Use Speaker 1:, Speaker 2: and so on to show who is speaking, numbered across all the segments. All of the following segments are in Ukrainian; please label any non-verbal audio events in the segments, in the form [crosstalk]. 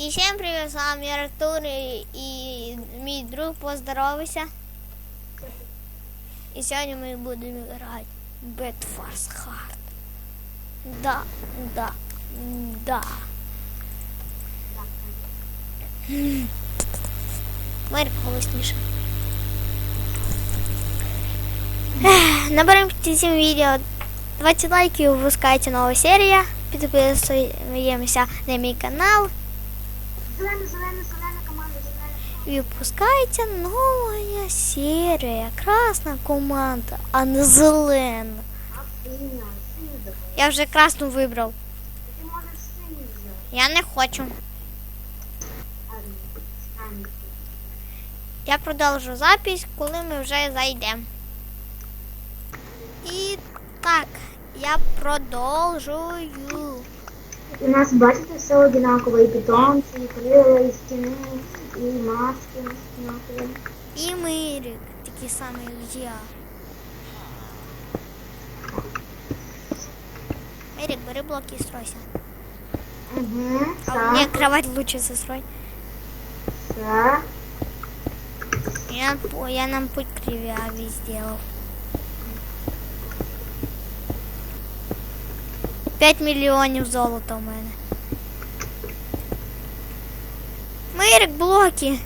Speaker 1: І всім привіт, з вами Артур і, і мій друг поздоровайся. І сьогодні ми будемо грати Bedwars Hard. Да, да, да. Марик голосніше. Ех, Наберемо під цим відео 20 лайків, випускається нова серія. Підписуємося на мій канал.
Speaker 2: Зелена, зелена, зелена команда, зелена.
Speaker 1: І нова серія. Красна команда, а не зелена. Я вже красну вибрав.
Speaker 2: Ти можеш синю взяти.
Speaker 1: Я не хочу. Я продовжу запись, коли ми вже зайдемо. І так, я продовжую.
Speaker 2: У нас, бачите, все одинаково. І питомці, і крила, і стіни, і маски одинакові.
Speaker 1: І Мирик, такий самий, як я. Мирик, бери блоки і стройся.
Speaker 2: Угу,
Speaker 1: А мне
Speaker 2: так,
Speaker 1: кровать лучше застрой.
Speaker 2: так.
Speaker 1: Я, по- я нам путь кривявый сделал. П'ять мільйонів золота у мене. Мирик, блоки.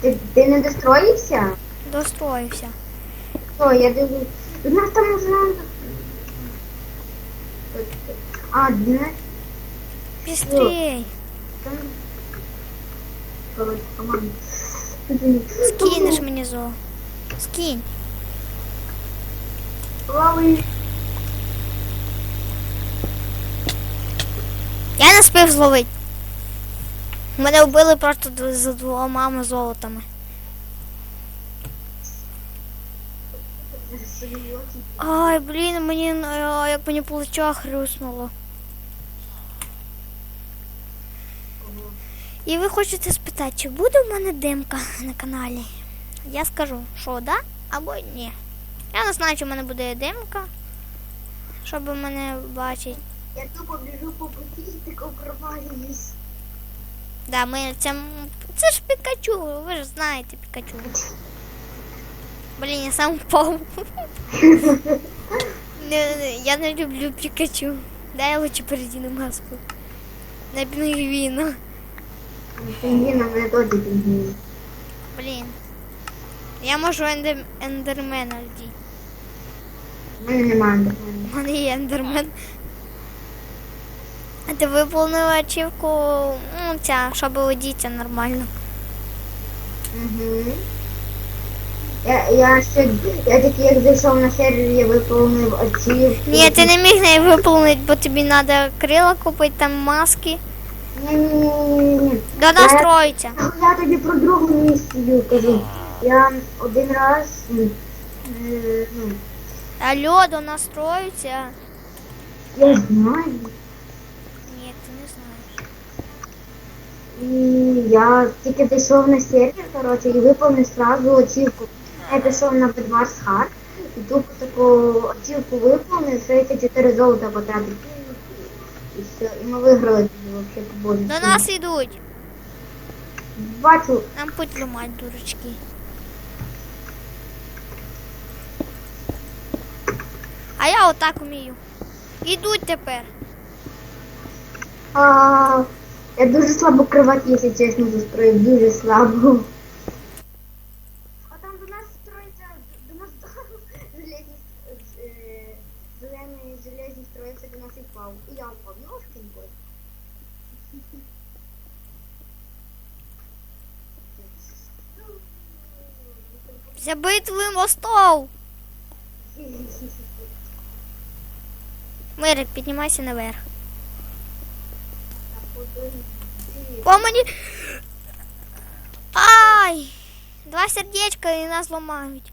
Speaker 2: Ти, ти не достроївся?
Speaker 1: Достроївся.
Speaker 2: О, я дивлюсь. У нас там уже... А, не,
Speaker 1: Быстрей.
Speaker 2: там... Короче, команда.
Speaker 1: Скинеш мені зо. Скинь.
Speaker 2: Лови.
Speaker 1: Я не спів зловить. Мене вбили просто за двома золотами. Ай, блін, мені як мені плечо хрюснуло. І ви хочете спитати, чи буде в мене димка на каналі? Я скажу, що да або ні. Я не знаю, чи в мене буде димка, щоб мене бачити.
Speaker 2: Я тупо біжу по путі і тако провалююсь.
Speaker 1: Да, ми це, це ж Пікачу, ви ж знаєте Пікачу. Блін, я сам впав. Не, не, я не люблю Пікачу. Дай я лучше передіну маску. На пінгвіна.
Speaker 2: Пінгвіна мене теж пінгвін.
Speaker 1: Блін. Я можу ендер, ендермена вдіти.
Speaker 2: У мене немає ендермена.
Speaker 1: У мене є ендермен. А ти виповнила ачівку, ну, ця, щоб одіться нормально.
Speaker 2: Угу. Я, я ще, я тільки як зайшов на сервер, я виповнив ачівку.
Speaker 1: Ні, ти не міг неї виповнити, бо тобі треба крила купити, там маски.
Speaker 2: Ні, ні, ні, ні, ні.
Speaker 1: Да настроїться.
Speaker 2: Я тобі про другу місію кажу. Я один раз, м, е, ну,
Speaker 1: Алло, до настроїться.
Speaker 2: я знаю,
Speaker 1: Ні, ти не знаєш.
Speaker 2: І я тільки зайшов на сервер, коротше, і виповнив сразу ачівку. Я пішов на Bedwars Hard, і тупо таку ачівку виповнив, 64 золота потратив. І все, і ми виграли вообще по божі.
Speaker 1: До нас йдуть.
Speaker 2: Бачу,
Speaker 1: Нам путь ламать, дурачки. А я отак вмію. Ідуть тепер.
Speaker 2: а, я дуже слабо кровать, якщо чесно, застроїв, дуже слабо. А там до нас строїться, до нас железні, е, зелені железні строїться, до нас і впав. І я впав, йошкін кот.
Speaker 1: За битви мостов. [laughs] Мирик, піднімайся наверх. По мені. Ай! Два сердечка і нас ламають.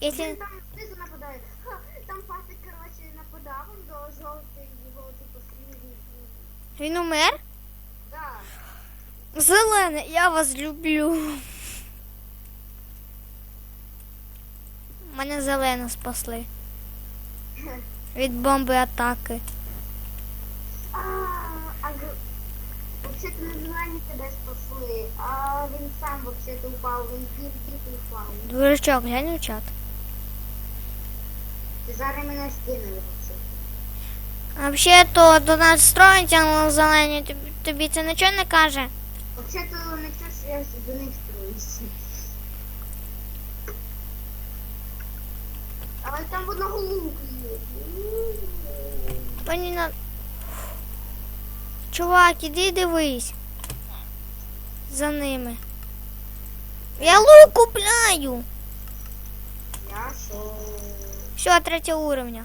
Speaker 2: Не. Там знизу нападає. Ха, Там пасик, коротше, нападав до жовтий, жовтий послідній.
Speaker 1: Він умер?
Speaker 2: Так.
Speaker 1: Зелене, я вас люблю. Мене зелено спасли. Від бомби атаки.
Speaker 2: А, а вообще-то на желание тебя спасли, а він сам вообще-то упав, він пів тільки упав.
Speaker 1: Дурачок, глянь у чат.
Speaker 2: Ти зараз мене скинули вообще.
Speaker 1: Взагалі-то до нас строїться на зелені, тобі, тобі це нічого не каже.
Speaker 2: Вообще-то не що я до них строюся. Але там в одного лук є.
Speaker 1: Мені на... Чувак, іди дивись. За ними. Я лук купляю.
Speaker 2: Я що?
Speaker 1: Все, третє уровня.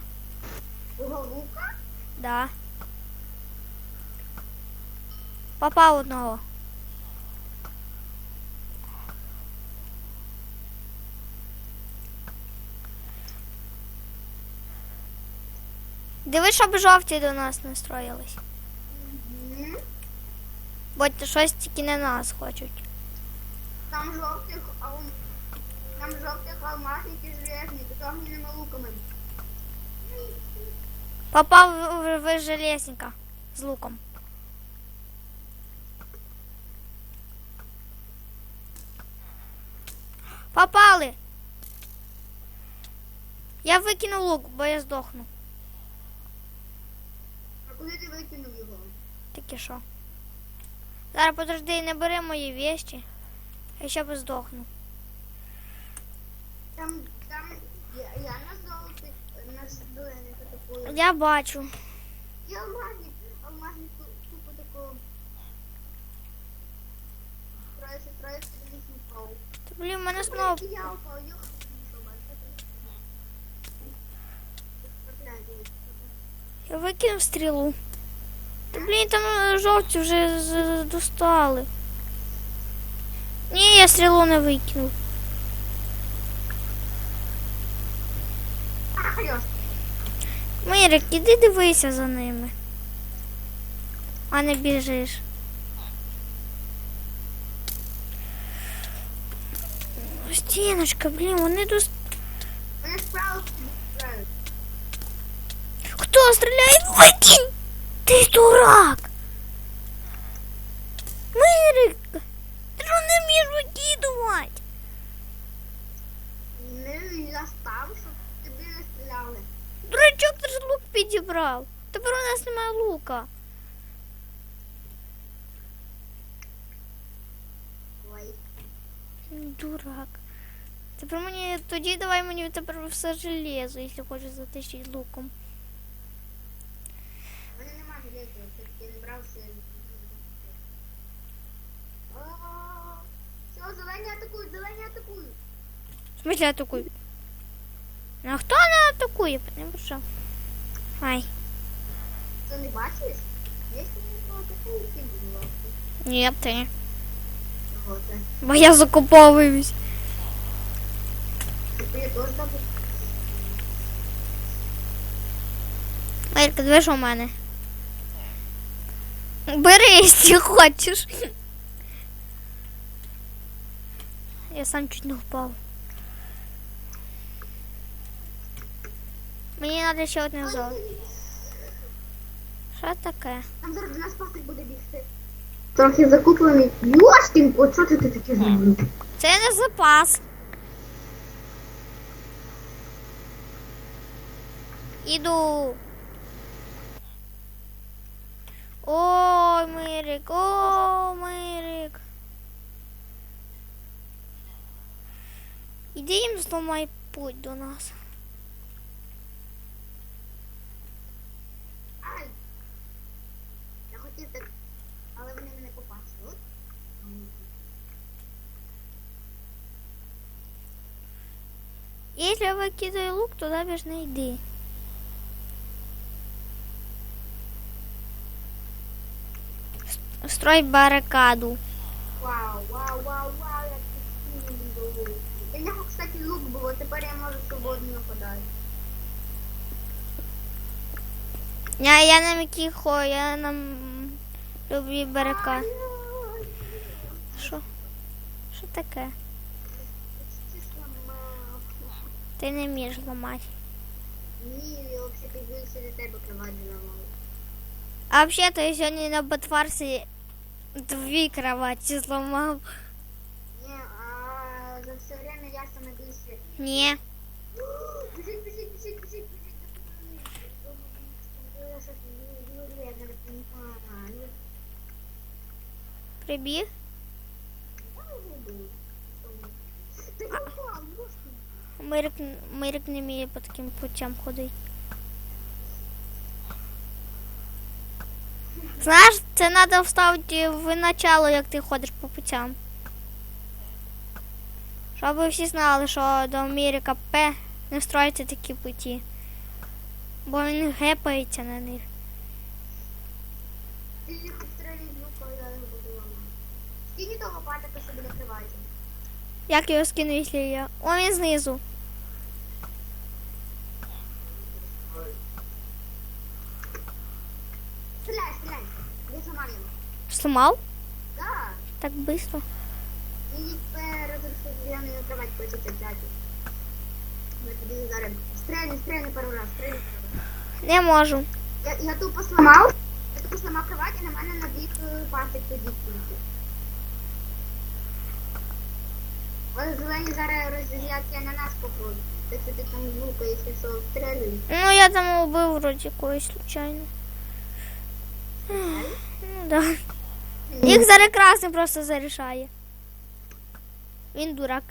Speaker 2: Лука?
Speaker 1: Да. Попав одного. Диви, щоб жовті до нас не строїлись.
Speaker 2: Мгм.
Speaker 1: Бо щось тільки на нас хочуть.
Speaker 2: Там жовтих, а он... Там жовтих алмазників железні, тут огненними луками.
Speaker 1: Попав в, в, в железника з луком. Попали. Я викинув лук, бо я здохну.
Speaker 2: Куди ти викинув його?
Speaker 1: Таке що? Зараз подожди, не бери мої вещи. Я ще б здохну.
Speaker 2: Там, там, я, я на золоті, на зелених такою.
Speaker 1: Я бачу.
Speaker 2: І алмазник, алмазник ту- тупо такого. Строїться, строїться, і не впав.
Speaker 1: Та, блін, мене знову.
Speaker 2: Я упав, йох, що бачите? Проклятие.
Speaker 1: Я викинув стрілу. Та блін, там е, жовті вже достали. Ні, я стрілу не викинув. Мирик, іди дивися за ними. А не біжиш. Стіночка, блін, вони тут.
Speaker 2: Мене справа.
Speaker 1: Хто стріляє? Викинь! Ти дурак! Мирик! Ти що не викидувати?
Speaker 2: Не я став, щоб тобі не стріляли.
Speaker 1: Дурачок, ти ж лук підібрав. Тепер у нас немає лука.
Speaker 2: Ой.
Speaker 1: Дурак. Тепер мені тоді давай мені тепер все железо, якщо хочеш затащити луком.
Speaker 2: У мене нема железа, все-таки не брав все. Все, зелені атакують, зелені атакують.
Speaker 1: В смысле атакує? Ну а хто не атакує? Не бажав. Ай.
Speaker 2: Ти не бачиш? Якщо не атакують, ти була.
Speaker 1: Ні, ти. Бо я закуповуюсь.
Speaker 2: Ти я теж забув.
Speaker 1: Марка, диви, що в мене. Бери, [laughs] якщо хочеш. Я сам чуть не впав. Мені треба ще одне золото. Що таке?
Speaker 2: Там зараз до нас пасик буде бігти. Трохи закуплений. Йошкін, от що ти таке зробив?
Speaker 1: Це не запас. Іду. Ой, Мирик, о, Іди їм зламай путь до нас.
Speaker 2: Ай! Я хотів так, але вони мене побачили. От.
Speaker 1: Якщо викидаю лук, туди більш не йди. Строй барикаду.
Speaker 2: Вау, вау, вау, вау, як красиво було. І в нього, кстати, лук було, тепер я можу свободно.
Speaker 1: Я, я на м'якіхо, я на люблю барикад.
Speaker 2: Ай,
Speaker 1: Що? Що таке? Ти не вмієш ламати.
Speaker 2: Ні, я взагалі більше до тебе кровать зламала.
Speaker 1: А взагалі-то я сьогодні на Батфарсі дві кроваті зламав.
Speaker 2: Ні, а за все время я саме більше.
Speaker 1: Ні. Прибіг. Мирик, Мирик не вміє по таким путям ходити. Знаєш, це треба вставити в начало, як ти ходиш по путям. Щоб ви всі знали, що до Мірика П не строїться такі путі. Бо він гепається на них.
Speaker 2: Ти їх обстрілюй звуку, я його буду ламати. Скинь того патика, що біля криваті.
Speaker 1: Як його скину, якщо я. О, він знизу.
Speaker 2: Стріляй, стріляй. Я зламав його.
Speaker 1: Сломав?
Speaker 2: Да.
Speaker 1: Так
Speaker 2: я на його кровать хочеться взяти. Я тобі зараз. Стрельни, стрельни пару раз, стрельни пару раз.
Speaker 1: Не можу.
Speaker 2: Я, я тупо сломав, я тупо сломав кровать і на мене набіг е, пасик тоді Ось зелені зараз розрізняться на нас попробують. Так ти там звука, якщо що, стрелюй.
Speaker 1: Ну, я там убив вроді когось случайно. Ну, да. Їх зараз красний просто зарішає. Він дурак.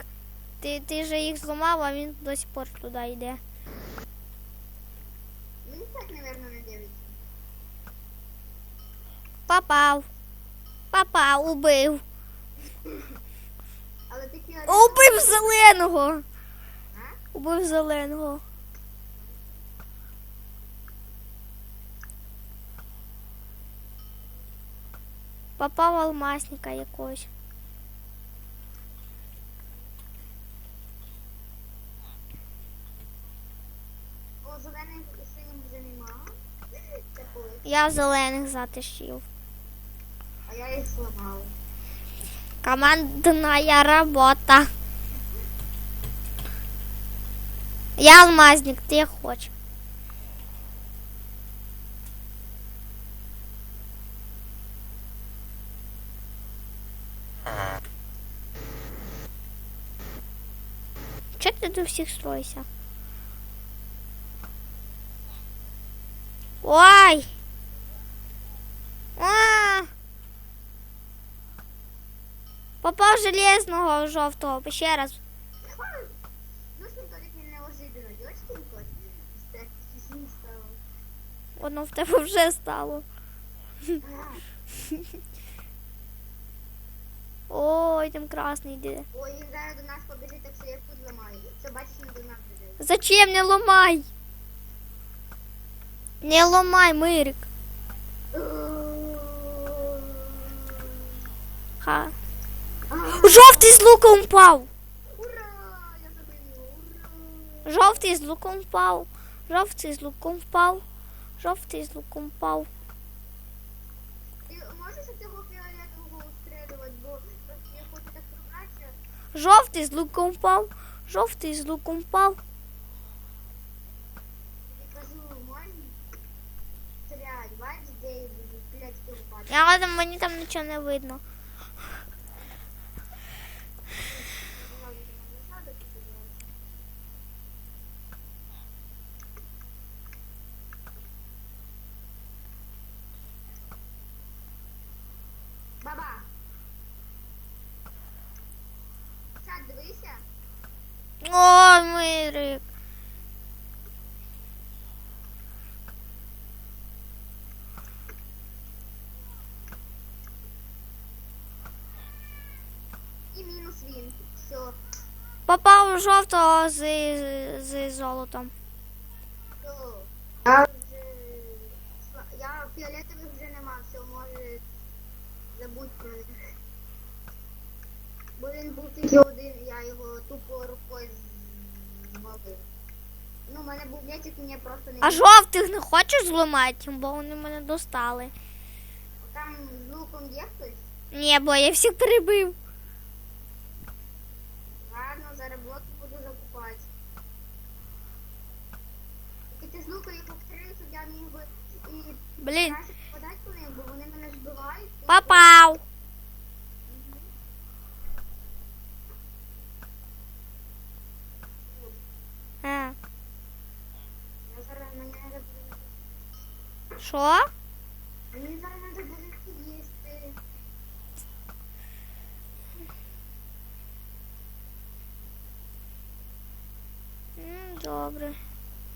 Speaker 1: Ти, ти же їх зламав, а він до сих пор туди йде.
Speaker 2: Він так, напевно, не дивиться.
Speaker 1: Попав. Попав, убив.
Speaker 2: Але фіолет...
Speaker 1: Убив зеленого.
Speaker 2: А?
Speaker 1: Убив зеленого. Попав алмазника якогось.
Speaker 2: О, зелений і синім вже нема.
Speaker 1: Я зелених затишив.
Speaker 2: А я їх зламав.
Speaker 1: Командная работа. Я алмазник, ты хочешь. Че ты до всех стройся? Ой! А! Попав железного жовтого, ще раз. Воно в тебе вже стало. Ой, там красний йде.
Speaker 2: Ой, він зараз до нас побіжить, так що я тут ламаю. Все, бачиш, він до нас біжить.
Speaker 1: Зачем не ломай? Не ломай, Мирик. Ха. Жовтий з луком впав. Жовтий з луком впав. Жовтий з луком впав. Жовтий з луком впав. Жовтий з луком впав. Жовтий з луком впав.
Speaker 2: Я
Speaker 1: там мені там нічого не видно.
Speaker 2: Баба! Сад, дивися.
Speaker 1: Ой, Мирик.
Speaker 2: І мінус він. Все.
Speaker 1: Попав у жовтого з, з золотом.
Speaker 2: Все. Я вже... Я фіолетових вже нема, все, може забудь про них. Бо він був тільки один, я його тупо рукою з- Ну, в мене був м'ячик, мені просто не
Speaker 1: А жовтих не хочеш зламати, бо вони мене достали.
Speaker 2: Там з луком є хтось?
Speaker 1: Ні, бо я всіх перебив.
Speaker 2: Ладно, зараз блоки буду закупати. Ти щоб і
Speaker 1: Блін,
Speaker 2: краще попадати по ним, бо вони мене збивають. І-
Speaker 1: попав. А, що?
Speaker 2: Мені зараз треба буде їсти.
Speaker 1: Добре.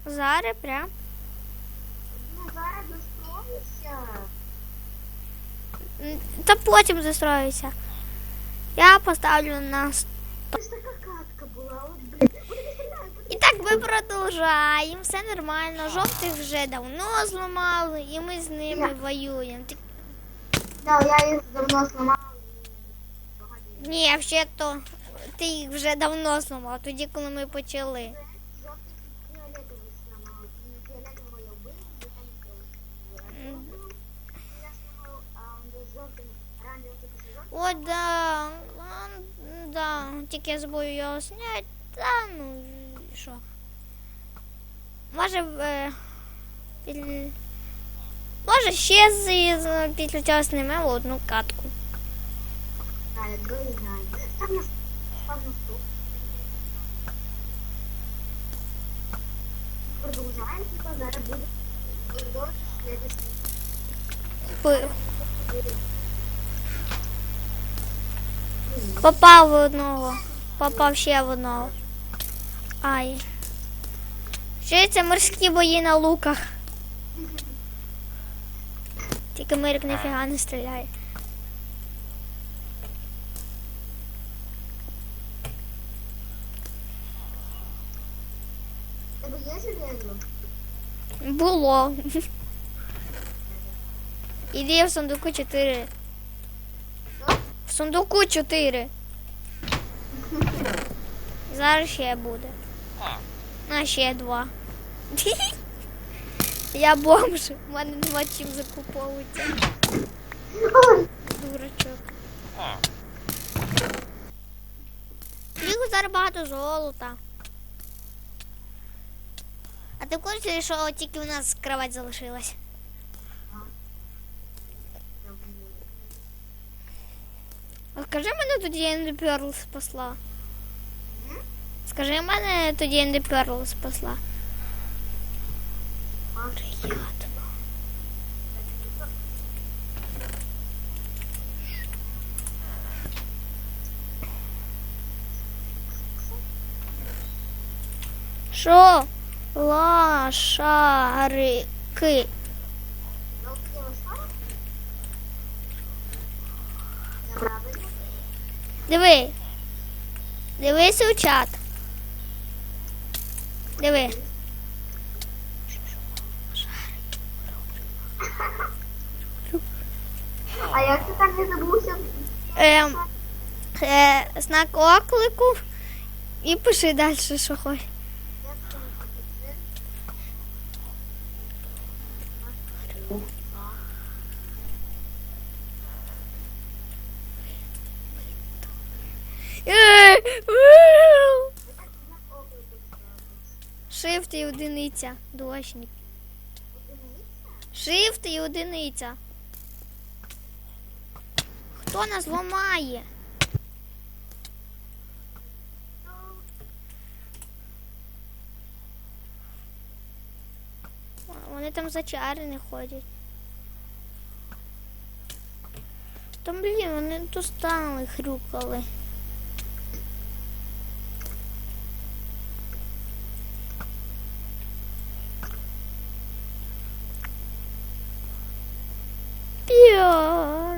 Speaker 1: Зараз прям.
Speaker 2: Ну зараз
Speaker 1: Та потім застроюся. Я поставлю на с-
Speaker 2: Це ж така катка була, от блін. Вони не стріляють.
Speaker 1: І так ми продовжаємо. Все нормально. Жовтих вже давно зламали, і ми з ними воюємо. Ти-
Speaker 2: Так, я їх давно зламала.
Speaker 1: Ні, взагалі то ти їх вже давно зламав, тоді, коли ми почали.
Speaker 2: Жовтих і фіолетових зламала. І фіолетового я вбив, бо там фіолетовий.
Speaker 1: М.
Speaker 2: Я зламав, а он жовтим ранньо тільки що жовтим.
Speaker 1: О, да. да. Тільки я забув його зняти. Та ну що. Може, е, під- може ще з, цього знімемо одну катку.
Speaker 2: Продовжаємо, зараз буде.
Speaker 1: Пи- Попав в одного. Попав ще в одного. Ай. Що це морські бої на луках? Тільки Мирик ніфіга не стріляє. Було. [laughs] Іди в сундуку 4. Сундуку 4. Зараз ще буде. А ще два. Я бомж. У мене нема чим закуповуватися. Дурачок. Їх зараз багато золота. А ти в курсі, що тільки у нас кровать залишилась? Скажи мене тоді Енді Перл спасла. Скажи мене тоді Енді Перл спасла. Приятно. Що? Лошарики. Диви. Дивись у чат. Диви.
Speaker 2: А як ти так не забувся?
Speaker 1: Ем, е, знак оклику і пиши далі, що хочеш.
Speaker 2: Як це не
Speaker 1: Е, у. Shift і одиниця. Дощник. Shift і одиниця. Хто нас ламає? Вони там зачарені ходять. Там, блін, вони тут стали хрюкали. Піар.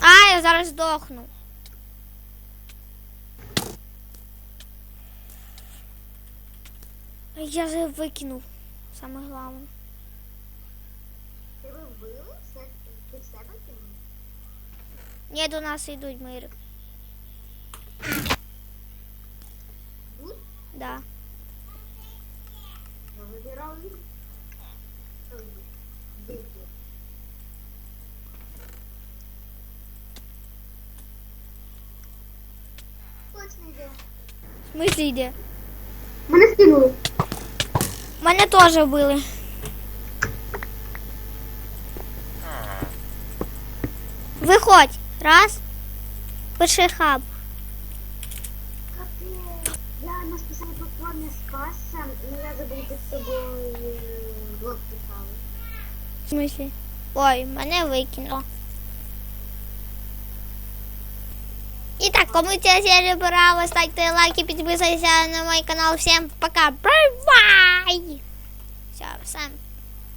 Speaker 1: А, я зараз здохну. Я же викинув. Саме головне.
Speaker 2: Вбили? Все, ти все викинув?
Speaker 1: Ні, до нас йдуть мир. Да.
Speaker 2: Я вибирав їх. Хто їх? Де ти? точно йде.
Speaker 1: В смислі йде?
Speaker 2: Мене скинули.
Speaker 1: Мене теж вбили. Виходь. Раз. Пиши хаб.
Speaker 2: Я на списанні платформі спасся, але я забув під собою е, блок писали.
Speaker 1: В смислі? Ой, мене викинуло. І так, кому ця серія понравилась, ставте лайки, підписуйтесь на мой канал. Всем пока. Бай-бай! Все, всем